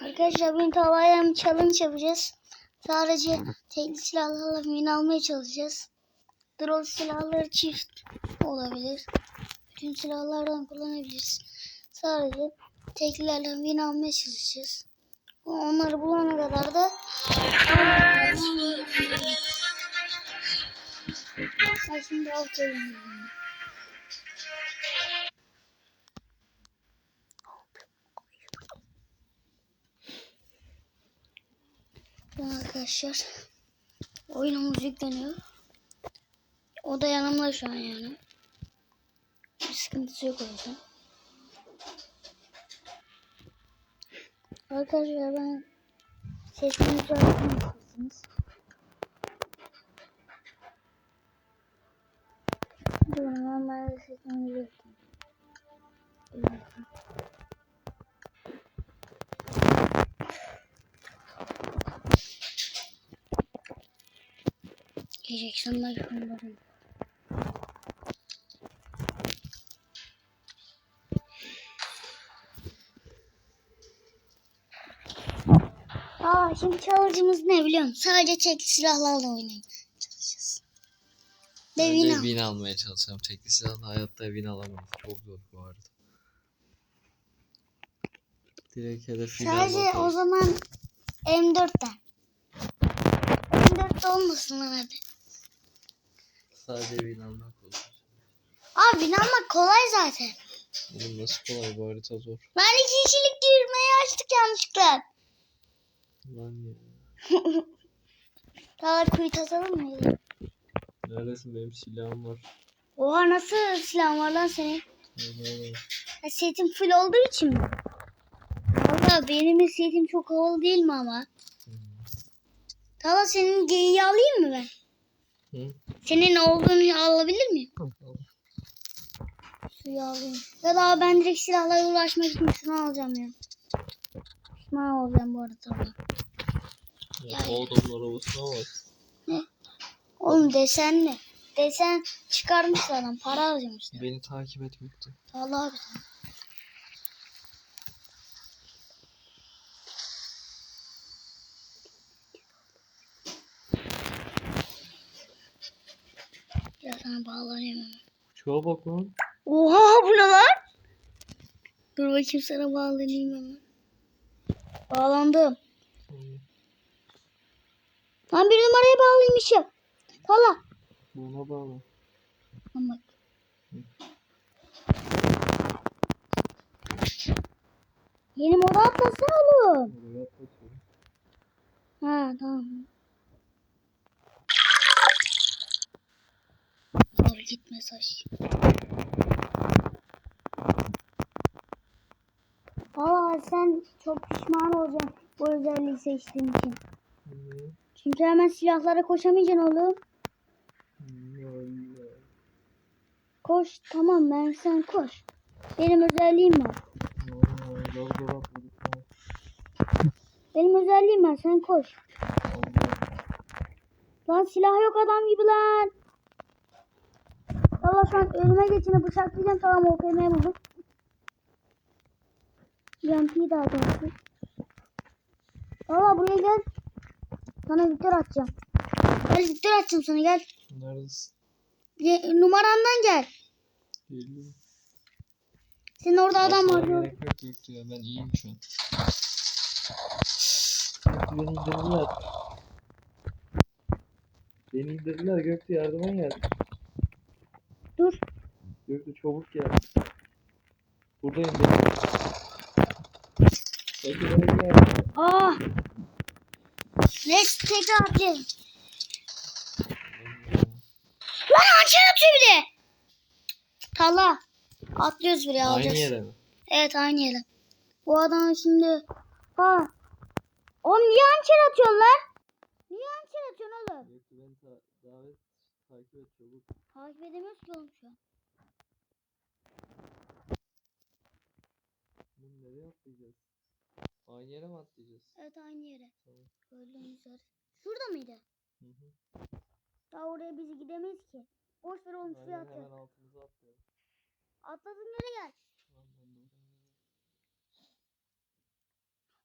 Arkadaşlar bugün tavaya challenge yapacağız. Sadece tekli silahlarla win almaya çalışacağız. Drone silahları çift olabilir. Bütün silahlardan kullanabiliriz. Sadece teklilerle win almaya çalışacağız. Onları bulana kadar da Ben şimdi alt oynuyorum. Tamam arkadaşlar. Oyunumuz yükleniyor. O da yanımda şu an yani. Bir sıkıntısı yok o yüzden. Arkadaşlar ben sesimi düzeltmek Diyeceksin ben şunların. Aa şimdi challenge'ımız ne biliyor musun? Sadece çek silahlarla oynayın. Çalışacağız. Ve win al. win almaya çalışacağım. Tekli silahla hayatta win alamayız. Çok zor bu arada. Direkt hedef Sadece o zaman M4'ten. M4'te olmasın hadi. Sadece win almak olsun. Abi win almak kolay zaten. Oğlum nasıl kolay bu harita zor. Ben iki kişilik girmeyi açtık yanlışlıkla. Lan ya. Daha kuyut atalım mı? Neredesin benim silahım var. Oha nasıl silah var lan senin? Ya setim full olduğu için mi? Valla benim setim çok havalı değil mi ama? Tala senin geyiği alayım mı ben? Hı? Senin olduğunu alabilir miyim? Suyu alayım. Ya da ben direkt silahlara ulaşmak için şunu alacağım ya. Şunu alacağım bu arada. Ya, o adamın arabasına bak. Oğlum desen ne? Desen çıkarmış adam. Para harcamışlar. Beni takip etmekte. Allah abi. Sana bağlanayım hemen. Şuna bak lan. Oha bu ne lan? Dur bakayım sana bağlanayım hemen. Bağlandım. Hmm. Lan bir numaraya bağlıymışım. Valla. Bana bağlı. Lan bak. Yeni moda atlasana oğlum. Ha tamam. Git mesaj. Valla sen çok pişman olacaksın bu özelliği seçtiğin için. Hı. Çünkü hemen silahlara koşamayacaksın oğlum. Hı. Koş tamam ben sen koş. Benim özelliğim var. Benim özelliğim var sen koş. Lan silah yok adam gibi lan. An önüme geçene bıçaklayacağım tamam OPM buldum. UMP'yi daha doğrusu. Valla buraya gel. Sana Victor atacağım. Gel Victor atacağım sana gel. Neredesin? Ye- numarandan gel. Geliyorum. Senin orada adam var. gerek yok Göktü ya ben iyiyim şu an. Beni indirdiler. Beni indirdiler Göktü yardıma gel. Dur. Göktü çabuk gel. Buradayım ben. Peki bana gel. Ah. Let's tekrar atlayalım. Lan hançer atıyor. Tala. Atlıyoruz buraya alacağız. Aynı yere mi? Evet aynı yere. Bu adam şimdi... Ha. Oğlum niye hançer atıyorsun lan? Niye hançer atıyorsun oğlum? Ta davet takip et çabuk. Takip edemiyoruz ki oğlum şu an. Bunu nereye atlayacağız? Aynı yere mi atlayacağız? Evet aynı yere. Tamam. Gördüğünüz yer. Şurada mıydı? Hı hı. Daha oraya biz gidemeyiz ki. Boş ver oğlum şuraya Aynen hemen atlayalım. altımıza atlayalım. Atladın nereye gel?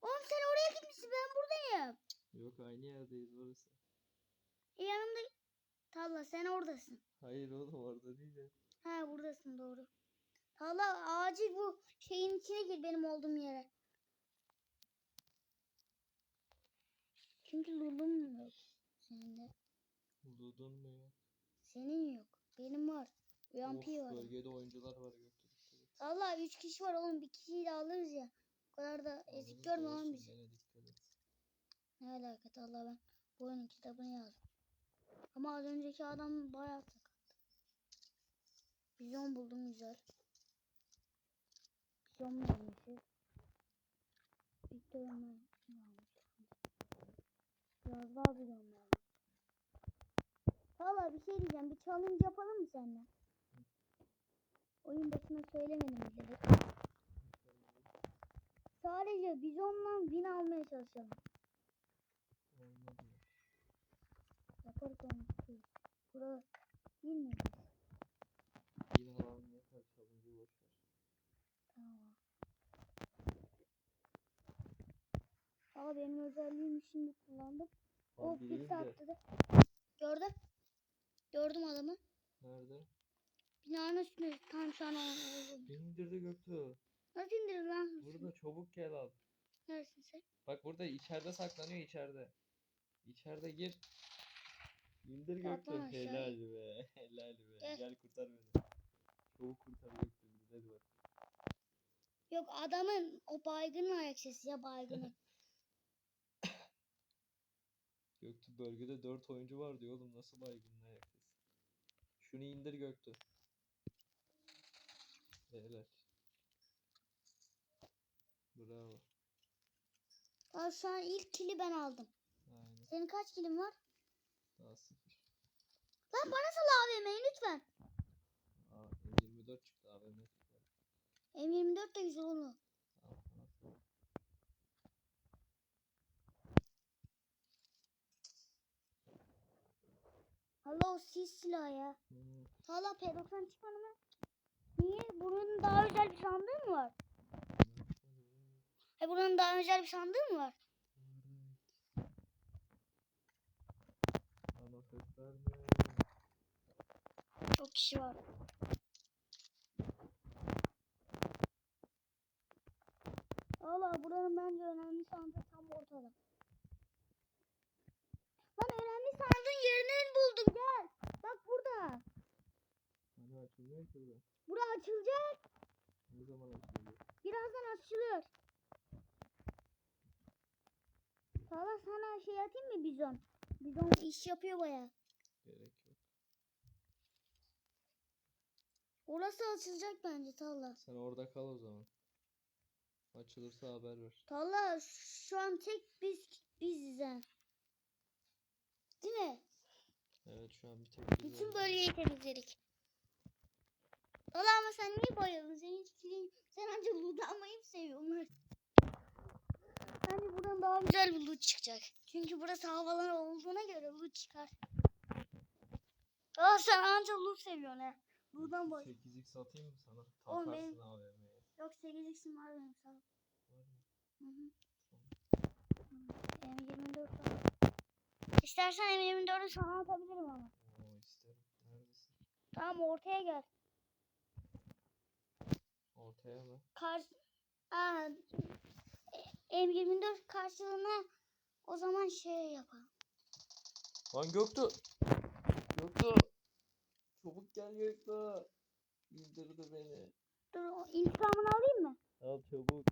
Tamam ben de oraya İkincisi ben buradayım. Yok aynı yerdeyiz orası. E yanımda Talla sen oradasın. Hayır oğlum orada değil ya. Ha buradasın doğru. Talla acil bu şeyin içine gir benim olduğum yere. Çünkü lulum yok. Senin de. Ludun mu ya? Senin yok. Benim var. Of, UMP var. bölgede oyuncular var et. Allah 3 kişi var oğlum. Bir kişiyi de alırız ya. O kadar da ezik görme olsun, bizi. Ne alaka Allah ben bu oyunun kitabını yazdım. Ama az önceki adam bayağı sakat. Bizon buldum güzel. Bizon mu almışız? Victor Ömer kim almış? Biraz daha bizon almış? Valla bir şey diyeceğim. Bir challenge yapalım mı seninle? Oyun başına söylemedim bile. Sadece bizonla win almaya çalışalım. Olmadı ya. Yaparız onu. Bura değil mi? Yine alan yeter challenge'ı boş ver. Tamam. Aa benim özelliğimi şimdi kullandım. O Abi bir saatte de. Gördüm. Gördüm adamı. Nerede? Binanın üstünde tam şu an onu. Beni indirdi. Nasıl indirir lan? Burada çabuk gel al. Neresin sen? Bak burada içeride saklanıyor içeride. İçeride gir. İndir Göktuğ. aşağı. Helal be. Helal be. Gel. Gel kurtar beni. Çabuk kurtar Göktuğ. Hadi bak. Yok adamın o baygının ayak sesi ya baygının. Göktuğ bölgede 4 oyuncu var diyor oğlum. Nasıl baygınlığa yaklaşsın? Şunu indir Göktuğ. Helal. Bravo. Aa şu an ilk kili ben aldım. Aynen. Senin kaç kilin var? Daha sıfır. Lan bana sal AVM'yi lütfen. Aa, 24 çıktı AVM çıktı. M24 de güzel onu. Hala o sis silahı ya. Hmm, Hala P90 çıkmadı mı? Niye? Bunun daha özel bir sandığı mı var? He bunun daha özel bir sandığı mı var? Çok kişi var. Valla buranın bence önemli sandığı tam ortada. Lan önemli sandığın yerini buldum gel. Bak burada. Hani açılmıyor ki burada. Bura açılacak. Ne zaman açılıyor? Birazdan açılıyor. Valla sana şey atayım mı bizon? Bizon iş yapıyor baya. Gerek yok. Orası açılacak bence Talla. Sen orada kal o zaman. Açılırsa haber ver. Talla şu an tek biz biziz ha. Değil mi? Evet şu an bir tek biz Bütün varız. bölgeyi temizledik. Valla ama sen niye bayıldın? Sen hiç kilin... Sen ancak lootlanmayı mı seviyorsun? Bence buradan daha güzel bir loot çıkacak. Çünkü burası havalar olduğuna göre loot çıkar. Aa sen ancak loot seviyorsun ha. Loot'dan boy. 8x atayım mı sana? Takarsın benim- AVM'ye. Yok 8x'im var benim sağ ol. Var mı? Hı hı. Tamam. M24 var. İstersen M24'ü sana atabilirim ama. Oo isterim. Neredesin? Tamam ortaya gel. Ortaya mı? Kar Aa, e- M24 karşılığına o zaman şey yapalım. Lan! Göktuğ! Çabuk gel Göktuğ! İndirdi beni. Dur o intikamını alayım mı? Al çabuk.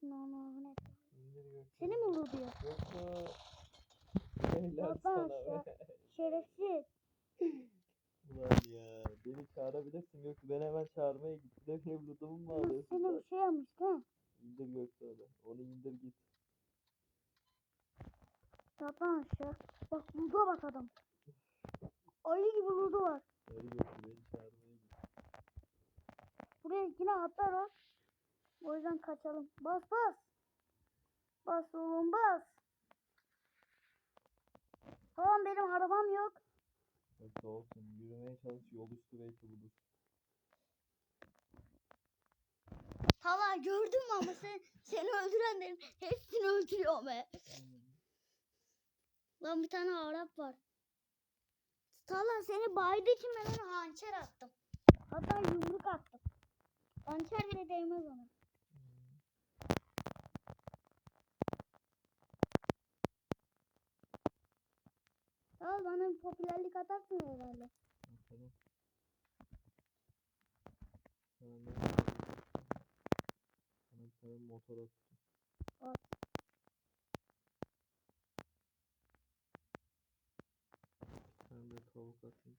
Şimdi onu ne? İndir. Seni mi vuruyor? Göktuğ! Helal sana be. Şerefsiz. Ulan ya. Beni çağırabilirsin Göktuğ. Ben hemen çağırmaya gittim. Ne benim lootumu mu alıyorsun? Seni bir şey yapmış değil mi? İndir Göktuğ'u da. Onu indir git. Yatlan aşağı. Bak buldu bak adam. Ayı gibi buldu var. Buraya yine atlar o. O yüzden kaçalım. Bas bas. Bas oğlum bas. Tamam benim arabam yok. Göktuğ olsun. Yürümeye çalış. Yol üstü belki bulur. Tala gördün mü ama sen, seni öldürenlerin hepsini öldürüyor be. Lan bir tane Arap var. Tala seni baydı için ben ona hançer attım. Hatta yumruk attım. Hançer bile değmez ona. Tala bana bir popülerlik atarsın herhalde. Tamam. Sana motor attım. At. Atayım.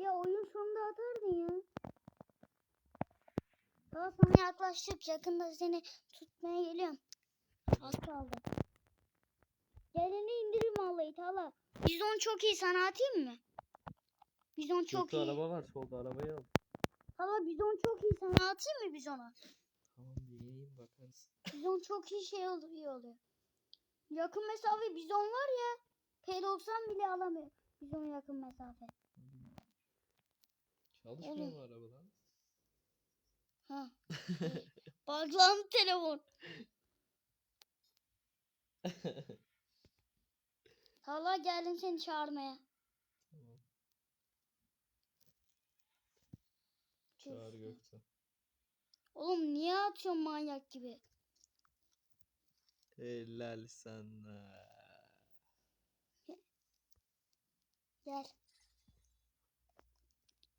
Ya oyun sonunda atardın ya. Daha sana yaklaştık. Yakında seni tutmaya geliyorum. Az kaldı. Geleni indirim vallahi Tala. Bizon çok iyi sana atayım mı? Bizon çok Şurada iyi. araba var solda arabayı al. Tala bizon çok iyi sana atayım mı bizona? Tamam bir ineyim bakarız. Bizon çok iyi şey oluyor, oluyor. Yakın mesafe bizon var ya. P90 bile alamıyor. Bizon yakın mesafe. Çalışmıyor mu araba lan? Ha. Bağlandı telefon. Hala geldim seni çağırmaya. Tamam. Çağır Gökçe. Oğlum niye atıyorsun manyak gibi? Helal sana. Gel.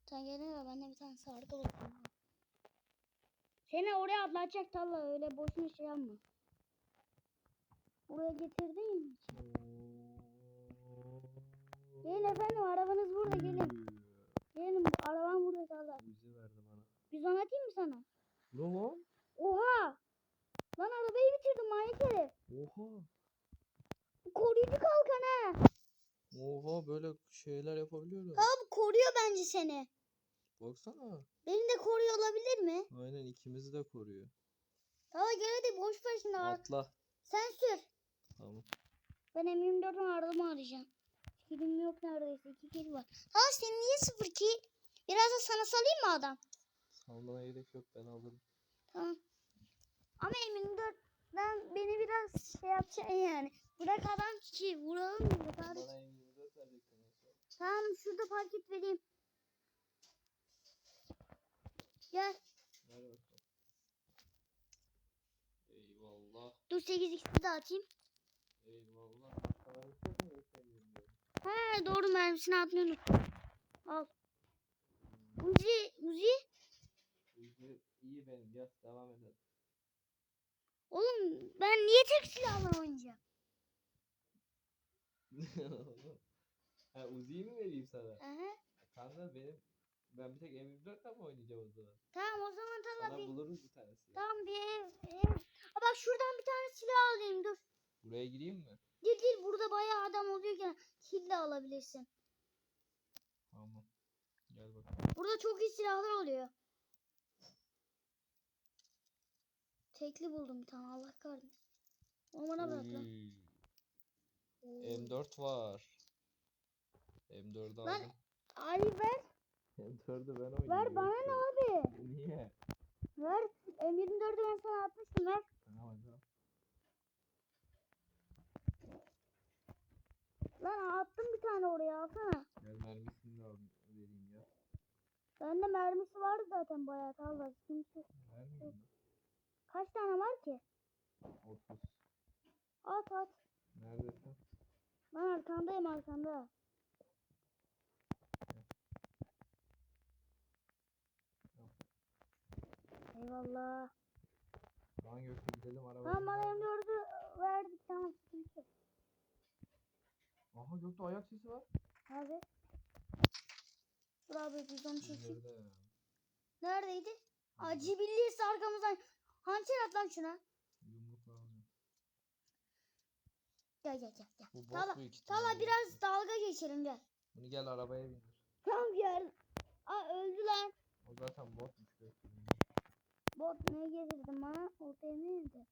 Sen gelince ben de bir tane sargı buldum. Seni oraya atlatacak Talla öyle boşuna şey yapma. Buraya getirdin. Gelin efendim arabanız burada gelin. Gelin arabam burada Talla. Uzi verdi bana. Biz onu atayım mı sana? Ne lan? Oha! Lan arabayı bitirdim manyak herif. Oha. Koruyucu kalkan ha. Oha böyle şeyler yapabiliyorum. Abi koruyor bence seni. Baksana. Beni de koruyor olabilir mi? Aynen ikimizi de koruyor. Tamam gel hadi boş ver şimdi. Atla. Sen sür. Tamam. Ben M24'ün ardımı arayacağım. Kilim yok neredeyse. İki kill var. Ha senin niye sıfır kill? Biraz da sana salayım mı adam? Salmana gerek yok ben alırım. Tamam. Ama M24'den beni biraz şey yapacaksın yani. Bırak adam ki vuralım mı? Bana M24 verecektin en son. Tamam şurada park et vereyim. Gel. Ver bakalım. Eyvallah. Dur 8x'i de atayım. Eyvallah. M24? He doğru mermisini atmayı unuttum. Al. Uzi, Uzi. Uzi iyi benim. Gel devam edelim. Oğlum ben niye tek silahla oynayacağım? ha Uzi'yi mi vereyim sana? Aha. Kanka benim ben bir tek M24'le mi oynayacağım o zaman? Tamam o zaman tamam Sana bir, buluruz bir tanesi. tamam bir ev, ev. Bak şuradan bir tane silah alayım dur. Buraya gireyim mi? Değil değil burada bayağı adam oluyorken kill de alabilirsin. Tamam. Gel bakalım. Burada çok iyi silahlar oluyor. Tekli buldum bir tane Allah kahretsin. O bana bırak lan. Oy. Oo. M4 var. M4'ü Lan, aldım. Ali ver. M4'ü ben oynayayım. Ver bana ne abi? Niye? Ver. M24'ü ben sana atmıştım ver. Tamam hadi. Lan attım bir tane oraya alsana. Gel mermisini de al vereyim ya. Bende mermisi vardı zaten bayağı Allah sıkıntı. Kaç tane var ki? 30. At at. Neredesin? Ben arkandayım arkanda. Eyvallah. Lan Gökçe gidelim arabaya. Tamam bana M4'ü verdik tamam. Aha Gökçe ayak sesi var. Abi. Dur abi biz onu çekeyim. Nerede? Neredeydi? Acı birliği arkamızdan. Hançer at lan şuna. Yumrukla alacağım. Gel gel gel. gel. Bu Tala, tala biraz dalga geçelim gel. Bunu gel arabaya bindir. Tamam gel. Aa öldü lan. O zaten botmuş. Bot ne getirdim bana? O nerede?